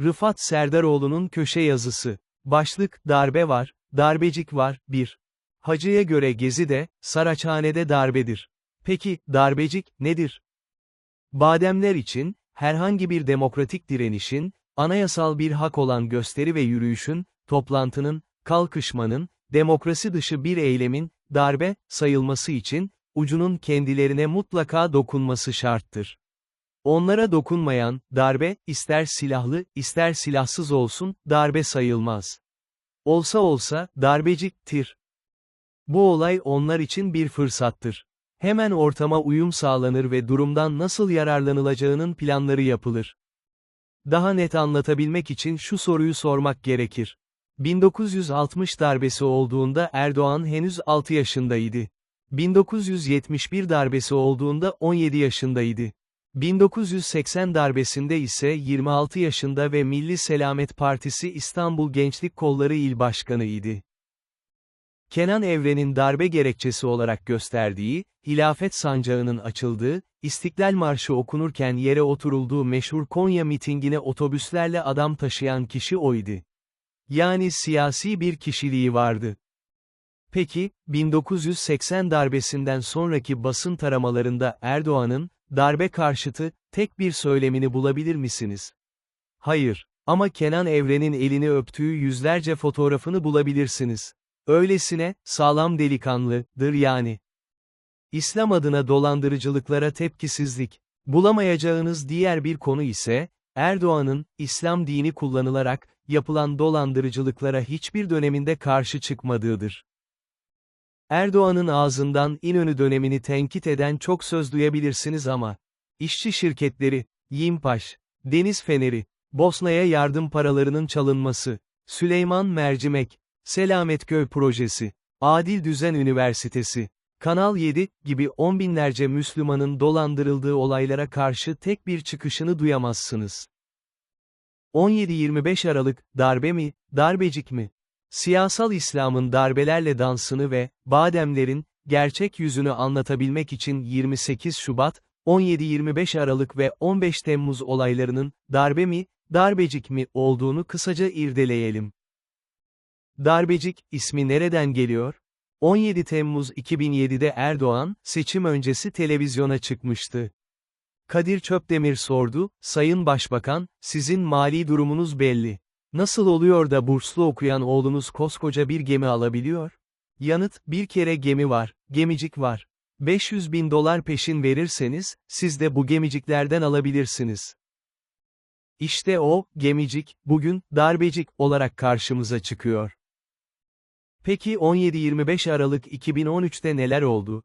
Rıfat Serdaroğlu'nun köşe yazısı. Başlık, darbe var, darbecik var, 1. Hacı'ya göre Gezi'de, Saraçhane'de darbedir. Peki, darbecik, nedir? Bademler için, herhangi bir demokratik direnişin, anayasal bir hak olan gösteri ve yürüyüşün, toplantının, kalkışmanın, demokrasi dışı bir eylemin, darbe, sayılması için, ucunun kendilerine mutlaka dokunması şarttır. Onlara dokunmayan, darbe, ister silahlı, ister silahsız olsun, darbe sayılmaz. Olsa olsa, darbeciktir. Bu olay onlar için bir fırsattır. Hemen ortama uyum sağlanır ve durumdan nasıl yararlanılacağının planları yapılır. Daha net anlatabilmek için şu soruyu sormak gerekir. 1960 darbesi olduğunda Erdoğan henüz 6 yaşındaydı. 1971 darbesi olduğunda 17 yaşındaydı. 1980 darbesinde ise 26 yaşında ve Milli Selamet Partisi İstanbul Gençlik Kolları İl Başkanı idi. Kenan Evren'in darbe gerekçesi olarak gösterdiği, hilafet sancağının açıldığı, İstiklal Marşı okunurken yere oturulduğu meşhur Konya mitingine otobüslerle adam taşıyan kişi oydu. Yani siyasi bir kişiliği vardı. Peki, 1980 darbesinden sonraki basın taramalarında Erdoğan'ın, darbe karşıtı, tek bir söylemini bulabilir misiniz? Hayır. Ama Kenan Evren'in elini öptüğü yüzlerce fotoğrafını bulabilirsiniz. Öylesine, sağlam delikanlıdır yani. İslam adına dolandırıcılıklara tepkisizlik. Bulamayacağınız diğer bir konu ise, Erdoğan'ın, İslam dini kullanılarak, yapılan dolandırıcılıklara hiçbir döneminde karşı çıkmadığıdır. Erdoğan'ın ağzından İnönü dönemini tenkit eden çok söz duyabilirsiniz ama, işçi şirketleri, Yimpaş, Deniz Feneri, Bosna'ya yardım paralarının çalınması, Süleyman Mercimek, Selametköy Projesi, Adil Düzen Üniversitesi, Kanal 7 gibi on binlerce Müslümanın dolandırıldığı olaylara karşı tek bir çıkışını duyamazsınız. 17-25 Aralık, darbe mi, darbecik mi? Siyasal İslam'ın darbelerle dansını ve, Bademlerin, gerçek yüzünü anlatabilmek için 28 Şubat, 17-25 Aralık ve 15 Temmuz olaylarının, darbe mi, darbecik mi olduğunu kısaca irdeleyelim. Darbecik, ismi nereden geliyor? 17 Temmuz 2007'de Erdoğan, seçim öncesi televizyona çıkmıştı. Kadir Çöpdemir sordu, Sayın Başbakan, sizin mali durumunuz belli. Nasıl oluyor da burslu okuyan oğlunuz koskoca bir gemi alabiliyor? Yanıt, bir kere gemi var, gemicik var. 500 bin dolar peşin verirseniz, siz de bu gemiciklerden alabilirsiniz. İşte o, gemicik, bugün, darbecik olarak karşımıza çıkıyor. Peki 17-25 Aralık 2013'te neler oldu?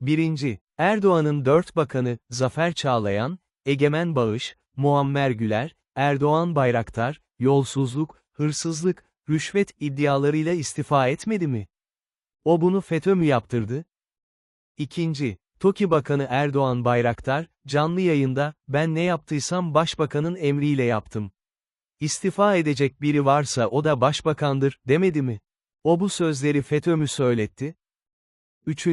1. Erdoğan'ın dört bakanı, Zafer Çağlayan, Egemen Bağış, Muammer Güler, Erdoğan Bayraktar, yolsuzluk, hırsızlık, rüşvet iddialarıyla istifa etmedi mi? O bunu FETÖ mü yaptırdı? 2. TOKİ Bakanı Erdoğan Bayraktar, canlı yayında, ben ne yaptıysam başbakanın emriyle yaptım. İstifa edecek biri varsa o da başbakandır, demedi mi? O bu sözleri FETÖ mü söyletti? 3.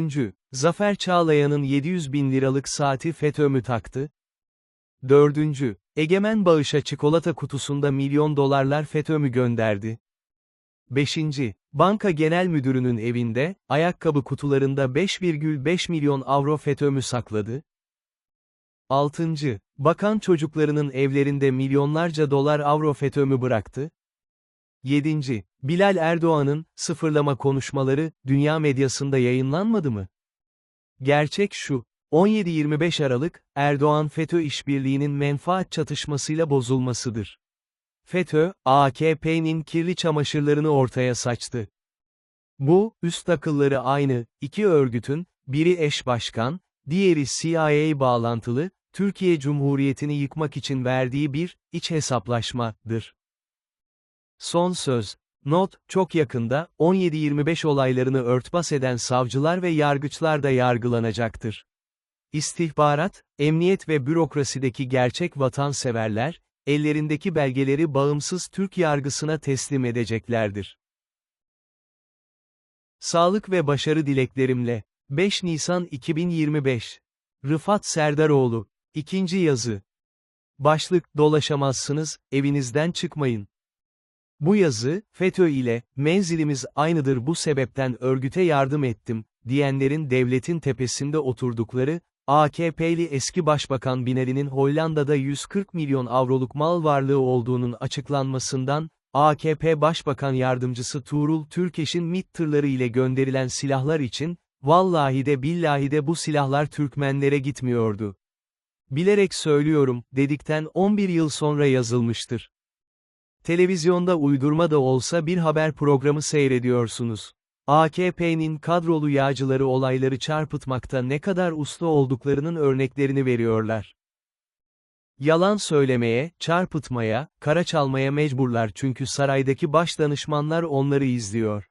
Zafer Çağlayan'ın 700 bin liralık saati FETÖ mü taktı? 4. Egemen bağışa çikolata kutusunda milyon dolarlar FETÖ mü gönderdi? 5. Banka Genel Müdürü'nün evinde, ayakkabı kutularında 5,5 milyon avro FETÖ mü sakladı? 6. Bakan çocuklarının evlerinde milyonlarca dolar avro FETÖ mü bıraktı? 7. Bilal Erdoğan'ın, sıfırlama konuşmaları, dünya medyasında yayınlanmadı mı? Gerçek şu, 17-25 Aralık, Erdoğan-FETÖ işbirliğinin menfaat çatışmasıyla bozulmasıdır. FETÖ, AKP'nin kirli çamaşırlarını ortaya saçtı. Bu, üst akılları aynı, iki örgütün, biri eş başkan, diğeri CIA bağlantılı, Türkiye Cumhuriyeti'ni yıkmak için verdiği bir, iç hesaplaşmadır. Son söz. Not, çok yakında, 17-25 olaylarını örtbas eden savcılar ve yargıçlar da yargılanacaktır. İstihbarat, emniyet ve bürokrasideki gerçek vatanseverler, ellerindeki belgeleri bağımsız Türk yargısına teslim edeceklerdir. Sağlık ve başarı dileklerimle, 5 Nisan 2025. Rıfat Serdaroğlu, İkinci yazı. Başlık, dolaşamazsınız, evinizden çıkmayın. Bu yazı, FETÖ ile, menzilimiz aynıdır bu sebepten örgüte yardım ettim, diyenlerin devletin tepesinde oturdukları, AKP'li eski başbakan Binali'nin Hollanda'da 140 milyon avroluk mal varlığı olduğunun açıklanmasından, AKP Başbakan Yardımcısı Tuğrul Türkeş'in MİT tırları ile gönderilen silahlar için, vallahi de billahi de bu silahlar Türkmenlere gitmiyordu. Bilerek söylüyorum, dedikten 11 yıl sonra yazılmıştır. Televizyonda uydurma da olsa bir haber programı seyrediyorsunuz. AKP'nin kadrolu yağcıları olayları çarpıtmakta ne kadar usta olduklarının örneklerini veriyorlar. Yalan söylemeye, çarpıtmaya, kara çalmaya mecburlar çünkü saraydaki başdanışmanlar onları izliyor.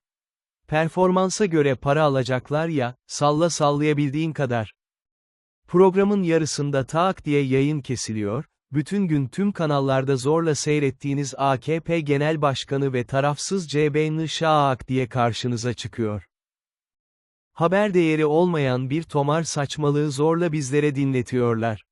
Performansa göre para alacaklar ya, salla sallayabildiğin kadar. Programın yarısında tak diye yayın kesiliyor, bütün gün tüm kanallarda zorla seyrettiğiniz AKP Genel Başkanı ve tarafsız CBN Şaak diye karşınıza çıkıyor. Haber değeri olmayan bir tomar saçmalığı zorla bizlere dinletiyorlar.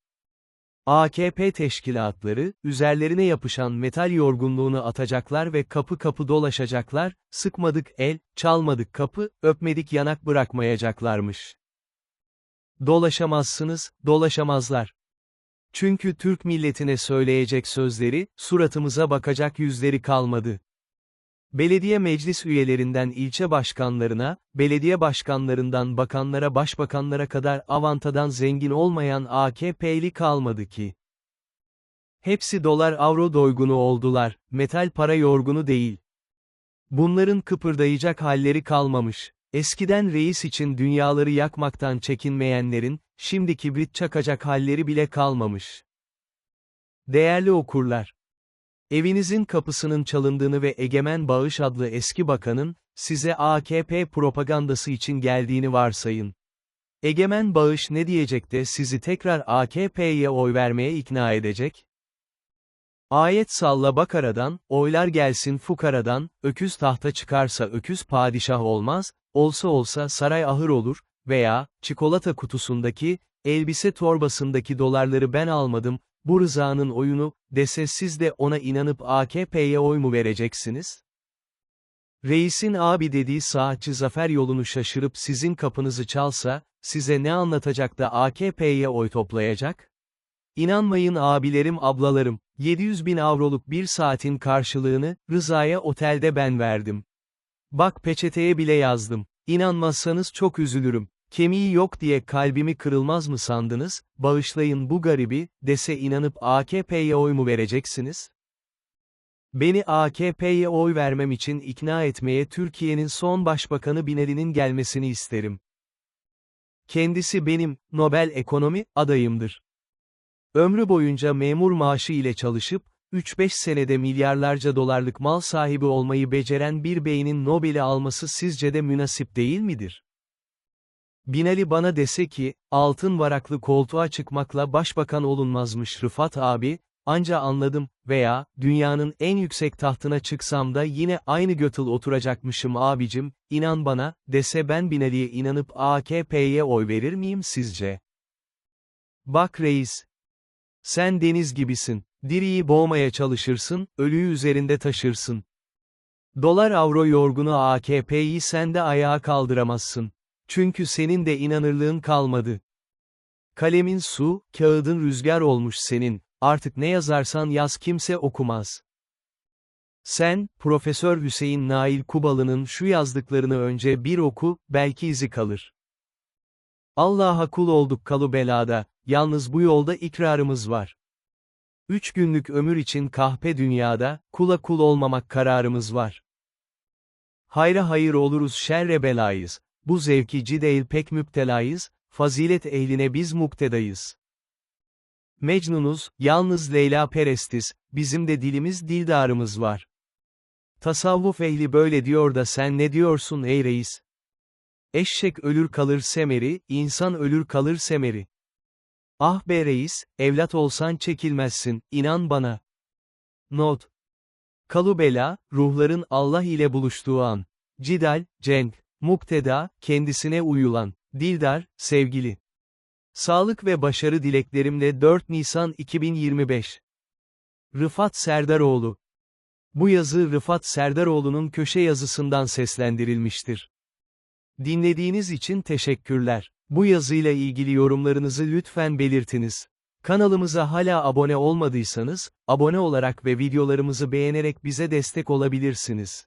AKP teşkilatları, üzerlerine yapışan metal yorgunluğunu atacaklar ve kapı kapı dolaşacaklar, sıkmadık el, çalmadık kapı, öpmedik yanak bırakmayacaklarmış. Dolaşamazsınız, dolaşamazlar. Çünkü Türk milletine söyleyecek sözleri, suratımıza bakacak yüzleri kalmadı. Belediye meclis üyelerinden ilçe başkanlarına, belediye başkanlarından bakanlara başbakanlara kadar avantadan zengin olmayan AKP'li kalmadı ki. Hepsi dolar avro doygunu oldular, metal para yorgunu değil. Bunların kıpırdayacak halleri kalmamış. Eskiden reis için dünyaları yakmaktan çekinmeyenlerin, şimdi kibrit çakacak halleri bile kalmamış. Değerli okurlar. Evinizin kapısının çalındığını ve Egemen Bağış adlı eski bakanın, size AKP propagandası için geldiğini varsayın. Egemen Bağış ne diyecek de sizi tekrar AKP'ye oy vermeye ikna edecek? Ayet salla bakaradan, oylar gelsin fukaradan, öküz tahta çıkarsa öküz padişah olmaz, olsa olsa saray ahır olur, veya, çikolata kutusundaki, elbise torbasındaki dolarları ben almadım, bu rızanın oyunu, dese siz de ona inanıp AKP'ye oy mu vereceksiniz? Reisin abi dediği saatçi zafer yolunu şaşırıp sizin kapınızı çalsa, size ne anlatacak da AKP'ye oy toplayacak? İnanmayın abilerim ablalarım, 700 bin avroluk bir saatin karşılığını, Rıza'ya otelde ben verdim. Bak peçeteye bile yazdım. İnanmazsanız çok üzülürüm. Kemiği yok diye kalbimi kırılmaz mı sandınız, bağışlayın bu garibi, dese inanıp AKP'ye oy mu vereceksiniz? Beni AKP'ye oy vermem için ikna etmeye Türkiye'nin son başbakanı Binali'nin gelmesini isterim. Kendisi benim, Nobel ekonomi, adayımdır. Ömrü boyunca memur maaşı ile çalışıp, 3-5 senede milyarlarca dolarlık mal sahibi olmayı beceren bir beynin Nobel'i alması sizce de münasip değil midir? Binali bana dese ki, altın varaklı koltuğa çıkmakla başbakan olunmazmış Rıfat abi, anca anladım, veya, dünyanın en yüksek tahtına çıksam da yine aynı götül oturacakmışım abicim, inan bana, dese ben Binali'ye inanıp AKP'ye oy verir miyim sizce? Bak reis. Sen deniz gibisin, diriyi boğmaya çalışırsın, ölüyü üzerinde taşırsın. Dolar avro yorgunu AKP'yi sen de ayağa kaldıramazsın. Çünkü senin de inanırlığın kalmadı. Kalemin su, kağıdın rüzgar olmuş senin, artık ne yazarsan yaz kimse okumaz. Sen, Profesör Hüseyin Nail Kubalı'nın şu yazdıklarını önce bir oku, belki izi kalır. Allah'a kul olduk kalı belada, yalnız bu yolda ikrarımız var. Üç günlük ömür için kahpe dünyada, kula kul olmamak kararımız var. Hayra hayır oluruz şerre belayız, bu zevki değil pek müptelayız, fazilet ehline biz muktedayız. Mecnunuz, yalnız Leyla perestiz, bizim de dilimiz dildarımız var. Tasavvuf ehli böyle diyor da sen ne diyorsun ey reis? Eşek ölür kalır semeri, insan ölür kalır semeri. Ah be reis, evlat olsan çekilmezsin, inan bana. Not. Kalubela, ruhların Allah ile buluştuğu an. Cidal, cenk, mukteda, kendisine uyulan, dildar, sevgili. Sağlık ve başarı dileklerimle 4 Nisan 2025 Rıfat Serdaroğlu. Bu yazı Rıfat Serdaroğlu'nun köşe yazısından seslendirilmiştir. Dinlediğiniz için teşekkürler. Bu yazıyla ilgili yorumlarınızı lütfen belirtiniz. Kanalımıza hala abone olmadıysanız, abone olarak ve videolarımızı beğenerek bize destek olabilirsiniz.